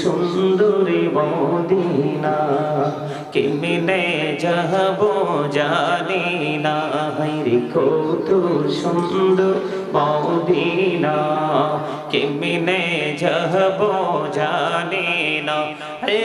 সুন্দরী মদিনা, কেমনে যাব জানি না। রে কত সুন্দর মদিনা, কেমনে যাব জানি না।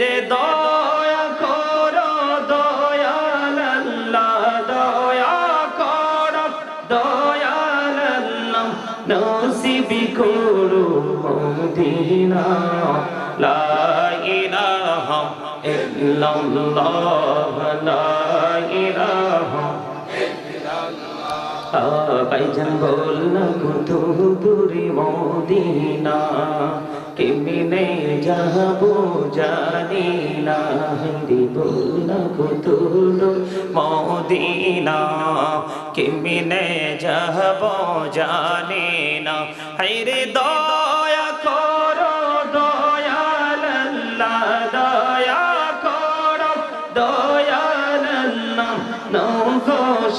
রে দয়া করো, দয়াল আল্লাহ, দয়া করো, দয়াল আল্লাহ, নসিবি করো মদিনা, লা ইলাহা ইল্লাল্লাহ, লা ইলাহা ভাইজান বল না কত দূরে মদিনা, কেমনে যাব জানি না। হিন্দি বল না কত মদিনা, কেমনে যাব জানি না। হাইরে দয়া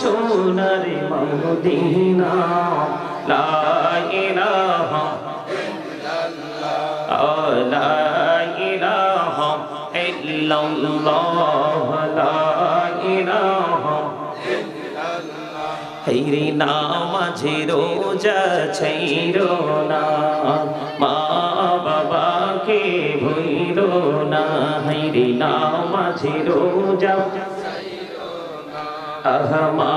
সোনার মদিনা লা ইলাহা লা ইলাহা ইল্লাল্লাহ, লা ইলাহা হেরে নামাঝে রোজা ছাইরো না, মা বাবাকে ভইল না হেরে নামাঝে রোজা আহমা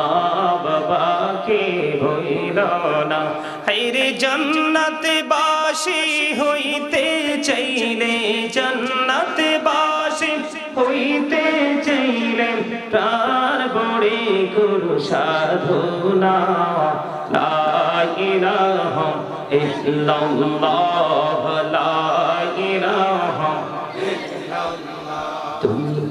না। হাইরে জন্নত বাসি হইতে চাইলে জন্নত বাসি হইতে চাইলে প্রাণ বড়ে গুরু সাধনা লা ইলাহা ইল্লাল্লাহ, লা ইলাহা তুমি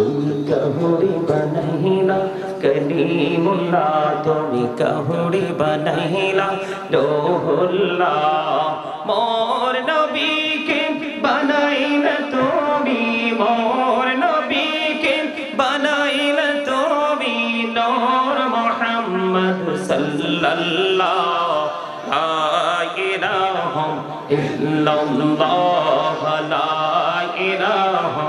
তুমি কহুরি বনহিলা কলিমুল্লা তুমি কহুরি বনহিলা লোহুল্লা মোর নবীকে বানাইলা তুমি, মোর নবীকে বানাইলা তুমি, নূর মুহাম্মদ সাল্লাল্লাহ লা ইল্লাল্লাহ লা ইলাহা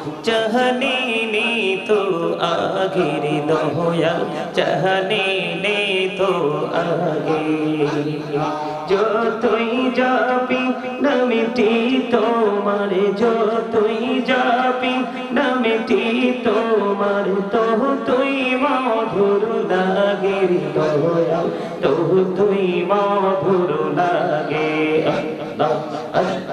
चहने ने तो দোয়া दोया। चहने ने तो তুই जो तुई जापी न मिटी তোমার যতই যাবি না মিটি তোমার তো তুই মধুর লাগে দোয়া তো তুই মধুর লাগে আল্লাহ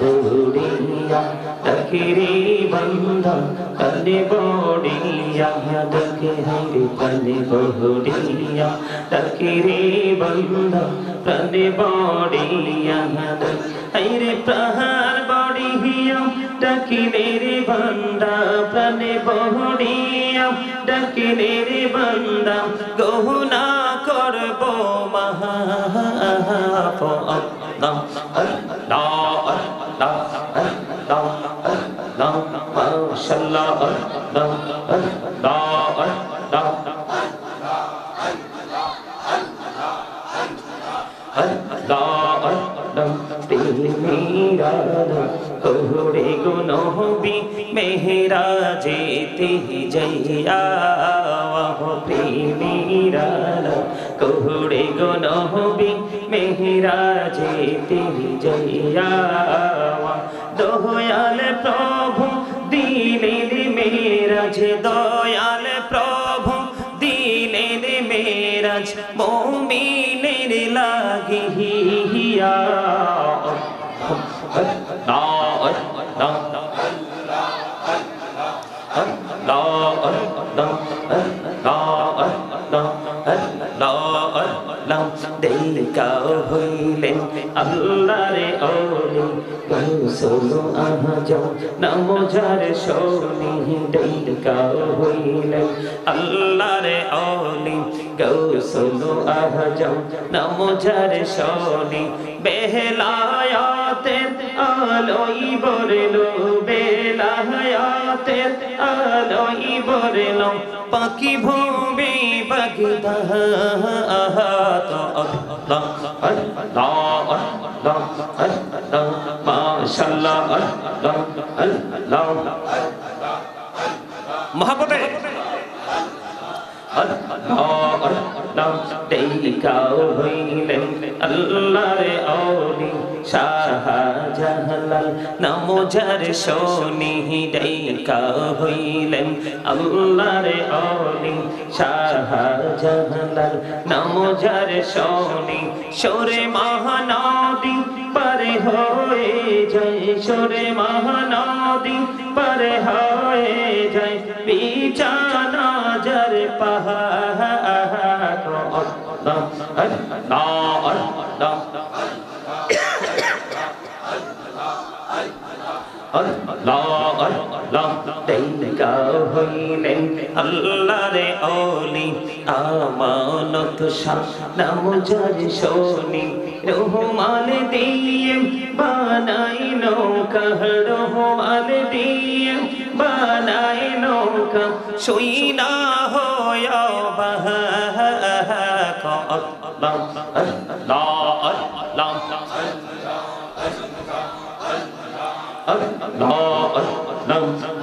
বড়িয়া তকিরি বন্ধা কলে বড়িয়া দেখে হরে কলে বড়িয়া তকিরি বন্ধা কলে বড়িয়া হরে প্রহার বড়িয়া ডাকিলে রে বন্দা প্রাণে বহড়িয়া ডাকিলে রে বন্দা গহনা করব মহা আল্লাহ আল্লাহ আল্লাহ আল্লাহ মাশাআল্লাহ আল্লাহ আল্লাহ আল্লাহ আল্লাহ আল্লাহ প্রেমেরা কোহরে গুনহবি মেহরা যেতে যাইয়া প্রেমেরা কোহরে গুনহবি মেহরা যেতে যাইয়া দয়াল প্রভু দিলেন মেরাজ দয়াল প্রভু দিলেন মেরাজ মৌমিনের লাগিয়া দেখা হইলেন আল্লাহরে ওলি কৌশল আহাজম নমজার শোনি দেখা হইলেন আল্লাহরে অলি। কৌশল আহাজম নমজার শোনি বেহলায়াতের আলোই বরলো বেলায়াতের আলোই বরলো পাখি ভূমি বগদা তো আল্লাহ আল্লাহ আল্লাহ আল্লাহ মাশাআল্লাহ আল্লাহ আল্লাহ মহাপতে দেখাও হইলেন আল্লাহরে অলি শাহজাহালাল নমজার সোনি দেখাও হইলেন, আল্লাহরে অলি শাহজাহালাল নমজার সোনি সরে মহানদী পারে হয়ে যায় সরে মহানদী পারে হয়ে যায়, বিছানা জর পাহাড় আল্লাহ আল্লাহ আল্লাহ দেখা হইলেন আল্লাহ রে ওলি আমানত শাহ নাম যার শোনি, রহমান দিয়ে বানাই নৌকা, রহমান দিয়ে বানাই নৌকা শুই না হয় বাহ আল্লাহ আল্লাহ আল্লাহ।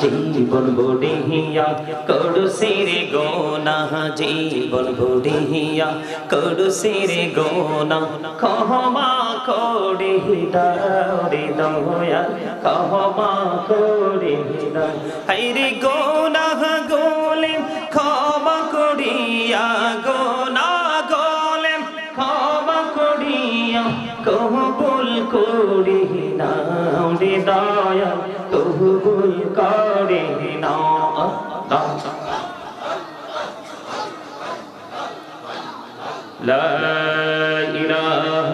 জীবন বুড়িয়া করু সিরে গোনা জীবন বুড়িয়া করু সিরে গোনা কহমা করে দাওরে দয়া কহমা করে দাও হাইরে গোনা দয়া কহবুল করে নাও لا إله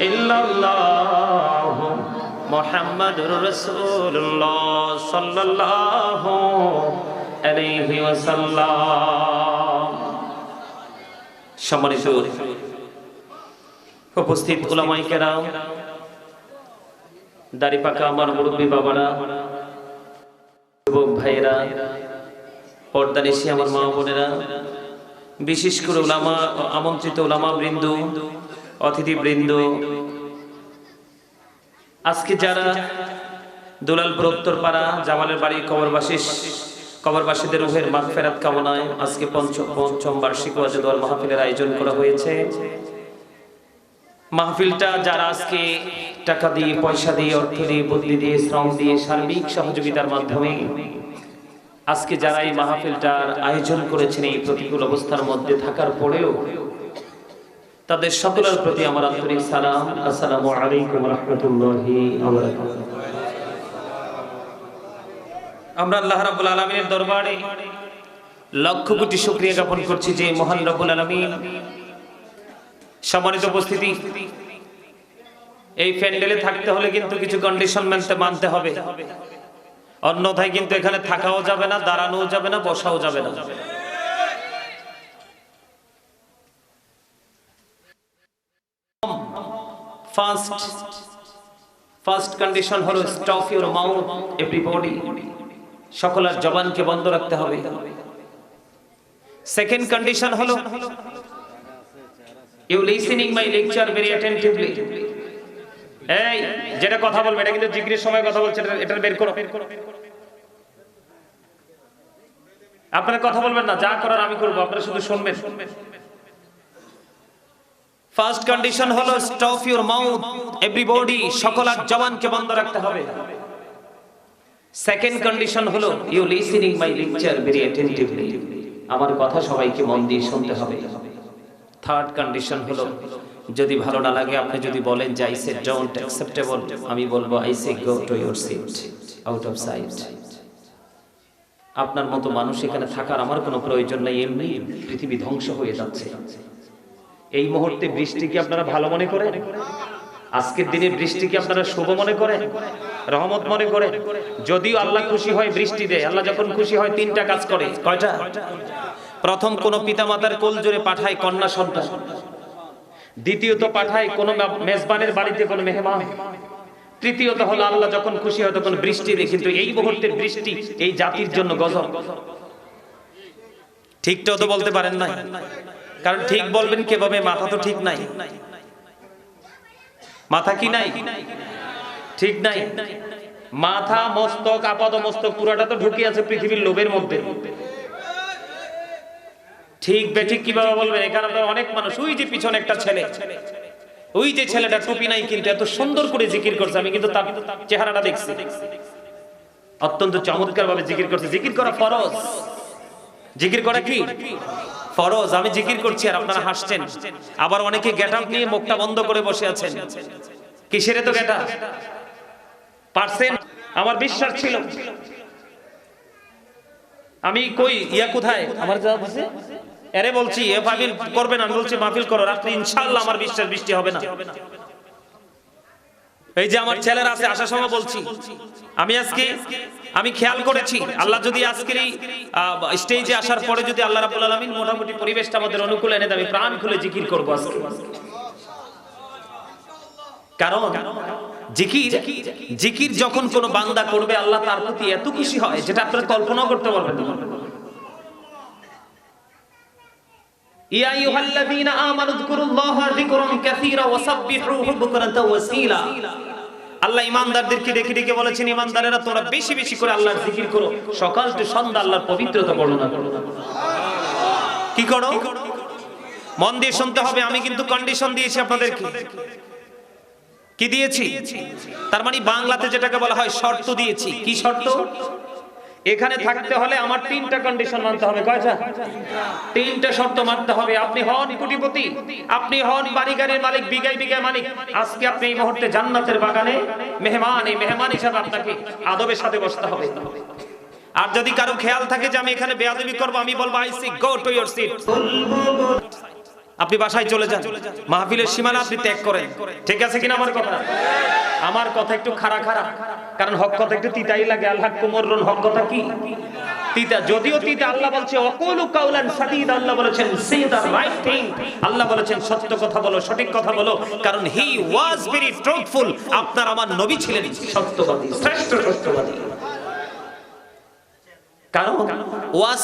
إلا الله محمد رسول الله صلى الله عليه وسلم সম্মানিত উপস্থিত ওলামাই কেরাম দাড়ি পাকা আমার মুরব্বী বাবারা, যুবক ভাইয়েরা পর্দানিশি আমার মা বোনেরা, বিশেষ করে ওলামা আমন্ত্রিত ওলামা বৃন্দ অতিথি বৃন্দ আজকে যারা দুলালপুর পাড়া জামালের বাড়ি কবরবাসী, কবরবাসীদের রুহের মাগ ফেরাত কামনায় আজকে পঞ্চম পঞ্চম বার্ষিক ওয়াজে মাহফিলের আয়োজন করা হয়েছে। মাহফিলটা যারা আজকে টাকা দিয়ে, পয়সা দিয়ে, অর্থ দিয়ে, বুদ্ধি দিয়ে, শ্রম দিয়ে, সার্বিক সহযোগিতার মাধ্যমে আজকে যারা এই মাহফিলটার আয়োজন করেছেন এই প্রতিকূল অবস্থার মধ্যে থাকার পরেও তাদের সকলের প্রতি আমার আন্তরিক সালাম। আসসালামু আলাইকুম রহমতুল্লাহি আমরা আল্লাহ রাব্বুল আলামিনের দরবারে লক্ষ কোটি শুকরিয়া জ্ঞাপন করছি যে মহান রব্বুল আলামিন সম্মানিত উপস্থিতি, এই প্যান্ডেলে থাকতে হলে কিন্তু কিছু কন্ডিশন মানতে হবে। অন্যথায় কিন্তু এখানে থাকাও যাবে না, দাঁড়ানোও যাবে না, বসাও যাবে না। ফার্স্ট ফার্স্ট কন্ডিশন হলো স্টপ ইউর মাউথ এভরিবডি সকলের জবানকে বন্ধ রাখতে হবে। সেকেন্ড কন্ডিশন হলো you listening my lecture very attentively এই যেটা কথা বলবে, এটা কিন্তু জিজ্ঞেস সময় কথা বলছে, এটা- বের করো। আপনারা কথা বলবেন না, যা করার আমি করব, আপনারা শুধু শুনবেন। ফার্স্ট কন্ডিশন হলো স্টপ ইউর মাউথ এভরিবডি সকলের জবানকে বন্ধ রাখতে হবে। সেকেন্ড কন্ডিশন হলো you listening my lecture very attentively আমার কথা সবাইকে মন দিয়ে শুনতে হবে। থার্ড কন্ডিশন হলো, যদি ভালো না লাগে, আপনি যদি বলেন যে আই সে ডোন্ট অ্যাকসেপ্টেবল আমি বলব I say go to your seat out of sight আপনার মতো মানুষ এখানে থাকার আমার কোনো প্রয়োজন নেই, এমনি পৃথিবী ধ্বংস হয়ে যাচ্ছে। এই মুহূর্তে বৃষ্টি কি আপনারা ভালো মনে করেন আজকের দিনে বৃষ্টি কি আপনারা শুভ মনে করেন রহমত মনে করেন যদিও আল্লাহ খুশি হয় বৃষ্টি দেয়, আল্লাহ যখন খুশি হয় তিনটা কাজ করে। কয়টা? প্রথম কোন পিতামাতার কোল জোরে পাঠায় কন্যা সন্তান। দ্বিতীয়ত পাঠায় কোন মেজবানের বাড়িতে কোন মেহমান। তৃতীয়ত হলো আল্লাহ যখন খুশি হয় তখন বৃষ্টি দেয়, কিন্তু এই মুহূর্তের বৃষ্টি এই জাতির জন্য গজব। ঠিকটাও তো বলতে পারেন না কারণ ঠিক বলবেন কীভাবে, মাথা তো ঠিক নাই। মাথা কি নাই? ঠিক নাই। মাথা, মস্তক আপাত মস্তক পুরাটা তো ঢুকে আছে পৃথিবীর লোভের মধ্যে। ঠিক বেঠিক কীভাবে বলবেন? এখানে অনেক মানুষ, ওই যে পিছনে একটা ছেলে, ওই যে ছেলেটা টুপি নাই কিন্তু এত সুন্দর করে জিকির করছে, আমি কিন্তু তার চেহারাটা দেখছি। অত্যন্ত চমৎকার ভাবে জিকির করছে। জিকির করা ফরজ। জিকির করা কি? ফরজ। আমি জিকির করছি আর আপনারা হাসছেন। আবার অনেকে গেট আপ নিয়ে মুখটা বন্ধ করে বসে আছেন। কিসের তো গেট পারছেন? আমার বিশ্বাস ছিল। আমি কই? ইয়া কোথায়? আমার যা বলছে এরে বলছি, এ মাহফিল করবেন আমি বলছি, মাহফিল করো। রাত্রে ইনশাআল্লাহ আমার বিশ্বাস, বৃষ্টি হবে না। এই যে আমার ছেলেরা আছে, আসার সময় বলছি, আমি আজকে, আমি খেয়াল করেছি, আল্লাহ যদি আজকের এই স্টেজে আসার পরে যদি আল্লাহ রাব্বুল আলামিন মোটামুটি পরিবেশটা আমাদের অনুকূল এনে দেবে প্রাণ খুলে জিকির করব আজকে। কারণ, জিকির জিকির যখন কোনো বান্দা করবে, আল্লাহ তার প্রতি এত খুশি হয়, যেটা আপনারা কল্পনাও করতে পারবেন না। ইয়া আইয়ুহাল্লাযীনা আমানু যকুরুল্লাহা যিকরান কাসীরা ওয়াসাব্বিহুহু বুকরাতান ওয়া ওয়াসীলা আল্লাহ ইমানদারদেরকে ডেকে ডেকে বলেছেন ইমানদারেরা তোমরা বেশি বেশি করে আল্লাহর জিকির করো। সকাল টু সন্ধ্যা আল্লাহর পবিত্রতা বর্ণনা করো। কি করো? মন দিয়ে শুনতে হবে, আমি কিন্তু কন্ডিশন দিয়েছি আপনাদেরকে। কি দিয়েছি? তার মানে বাংলাতে যেটাকে বলা হয় শর্ত দিয়েছি। কি শর্ত? এখানে থাকতে হলে আমার তিনটা কন্ডিশন মানতে হবে, কয়টা? তিনটা শর্ত মানতে হবে। আপনি হন কোটিপতি, আপনি হন বাড়ি গাড়ির মালিক, বিঘায় বিঘায় মালিক। আজকে আপনি এই মুহূর্তে জান্নাতের বাগানে মেহমান, এই মেহমান হিসাবে আপনাকে আদবের সাথে বসতে হবে। আর যদি কারও খেয়াল থাকে যে আমি এখানে বেয়াদবি করব, আমি বলব I say go to your seat আপনি বাসায় চলে যান। মাহফিলের সীমানা আপনি ত্যাগ করেন। ঠিক আছে কিনা আমার কথা? আমার কথা একটু খারা খারা কারণ হক কথা একটু তিতাই লাগে। আল্লাহ কুমররুন হক কথা কি? কারণ আপনার আমার নবী ছিলেন কারণ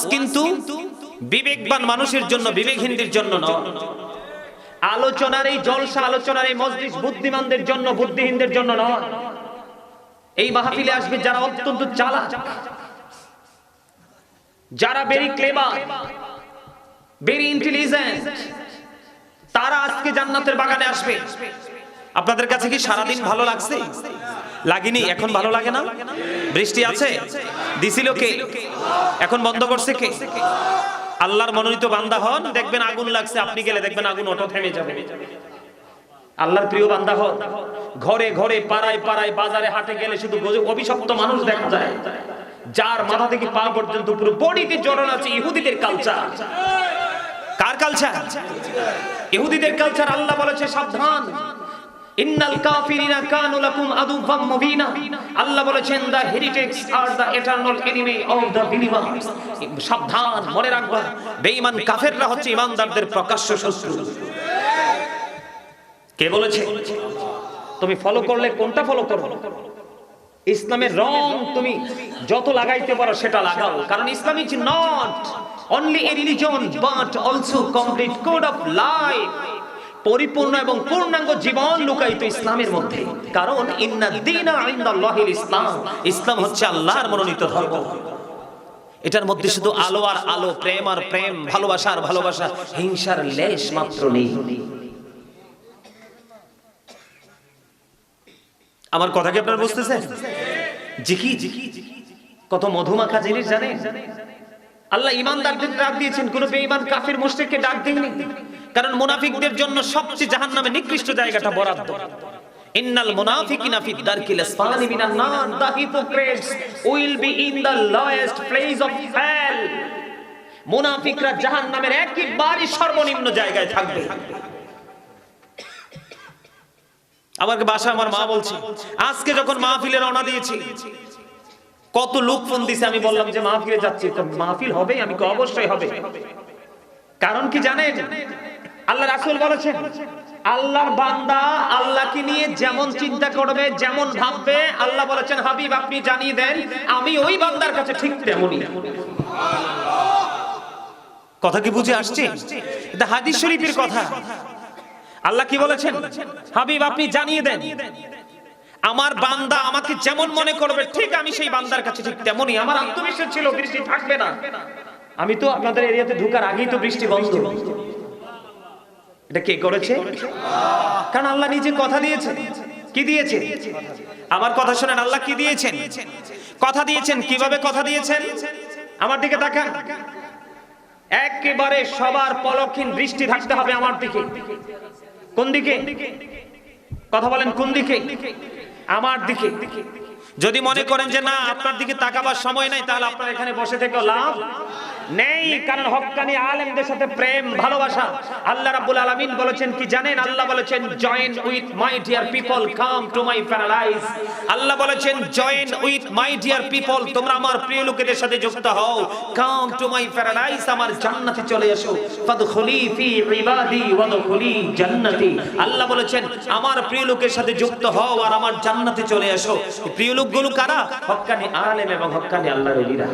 কিন্তু বিবেকবান মানুষের জন্য বিবেকহীনদের জন্য নয়। আলোচনার এই জলসা, আলোচনার এই মজলিস বুদ্ধিমানদের জন্য, বুদ্ধিহীনদের জন্য নয়। এই মাহফিলে আসবে যারা অত্যন্ত চালাক, যারা ভেরি ক্লেভার ভেরি ইন্টেলিজেন্ট তারা আজকে জান্নাতের বাগানে আসবে। আপনাদের কাছে কি সারাদিন ভালো লাগছে? লাগেনি, এখন ভালো লাগে না? বৃষ্টি আছে? দিছিল কে? এখন বন্ধ করছে কে? আল্লাহর মনোনীত বান্দা হন, দেখবেন আগুন লাগছে, আপনি গেলে দেখবেন আগুন অটো থেমে যাবে। আল্লাহর প্রিয় বান্দা হন, ঘরে ঘরে, পাড়ায় পাড়ায়, বাজারে, হাটে গেলে শুধু অভিশপ্ত মানুষ দেখা যায়। যার মাথা থেকে পা পর্যন্ত পুরো বডিতে জড়ানো আছে ইহুদিদের কালচার কার কালচার ইহুদিদের কালচার আল্লাহ বলেছে, সাবধান। ইন্নাল কাফিরিনা কানু লাকুম আদুওয়াম মুবিনা। আল্লাহ বলেছেন the heritage are the eternal enemy of the believers সাবধান, মনে রাখবা বেঈমান কাফেররা হচ্ছে ইমানদারদের প্রকাশ্য শত্রু। কে বলেছে? তুমি ফলো করলে কোনটা ফলো করো? ইসলামের রং তুমি যত লাগাইতে পারো সেটা লাগাও, কারণ Islam is not only a religion but also complete code of life পরিপূর্ণ এবং পূর্ণাঙ্গ জীবন লুকায়িত ইসলামের মধ্যে। কারণ ইসলাম। ইসলাম হচ্ছে আল্লাহর মনোনীত ধর্ম। এটার মধ্যে শুধু আলো আর আলো, প্রেম আর প্রেম, ভালোবাসা আর ভালোবাসা, হিংসার লেশ মাত্র নেই। আমার কথা কি আপনারা বুঝতেছেন? জিকি জিকি। কত মধুমাখা জিনিস জানেন? আল্লাহ ইমানদারদের ডাক দিয়েছেন, কোন বেঈমান কাফির, মুশরিককে ডাক দেননি কারণ মুনাফিকদের জন্য সবচেয়ে জাহান্নামে নিকৃষ্ট জায়গাটা বরাদ্দ। ইন্নাল মুনাফিকিনা ফি দারকিল আসফালি মিনান নার the hypocrites will be in the lowest place of hell. মুনাফিকরা জাহান্নামের একেবারে সর্বনিম্ন জায়গায় থাকবে। আমাকে বাসা আমার মা বলছে, আজকে যখন মাহফিলে রওনা দিয়েছি কত লোক ফোন দিছে, আমি বললাম যে মাহফিলে যাচ্ছি। তো মাহফিল হবে আমি অবশ্যই হবে। কারণ কি জানেন? আল্লাহ রাসূল বলেছেন, আল্লাহর বান্দা আল্লাহকে নিয়ে যেমন চিন্তা করবে, যেমন ভাববে, আল্লাহ বলেছেন, হাবিব, আপনি জানিয়ে দেন, আমি ওই বান্দার কাছে ঠিক তেমনই। কথা কি বুঝে আসছে? এটা হাদিস শরীফের কথা। আল্লাহ কি বলেছেন? হাবিব, আপনি জানিয়ে দেন। আমার বান্দা আমাকে যেমন মনে করবে, ঠিক আমি সেই বান্দার কাছে ঠিক তেমনই। আমার আত্মবিশ্বাস ছিল, বৃষ্টি থাকবে না। আমি তো আপনাদের এরিয়াতে ঢুকার আগেই তো বৃষ্টি বন্ধ। এটা কে করেছে? কারণ আল্লাহ নিজে কথা দিয়েছে কি দিয়েছে? আমার কথা শুনেন, আল্লাহ কি দিয়েছেন? কথা দিয়েছেন, কীভাবে কথা দিয়েছেন? আমার দিকে তাকান। একেবারে সবার পলক্ষীন দৃষ্টি থাকতে হবে আমার দিকে। কোন দিকে? কথা বলেন কোন দিকে? আমার দিকে। যদি মনে করেন যে না আপনার দিকে তাকাবার সময় নাই তাহলে আপনার এখানে বসে থেকে লাভ নেই কারণ হক্কানি আলেমদের সাথে প্রেম ভালোবাসা। আল্লাহ রাব্বুল আলামিন বলেছেন কি জানেন? আল্লাহ বলেছেন join with my dear people come to my paradise Allah বলেছেন join with my dear people তোমরা আমার প্রিয় লোকেদের সাথে যুক্ত হও। কাম টু মাই প্যারালাইজ আমার জান্নাতে চলে এসো। ফাদখুলি ফি ইবাদি ওয়াদখুলি জান্নাতি। আল্লাহ বলেছেন আমার প্রিয় লোকের সাথে যুক্ত হও আর আমার জান্নাতে চলে এসো। প্রিয় লোকগুলো কারা? হক্কানি আলেম এবং হক্কানি আল্লাহর ওলিরা।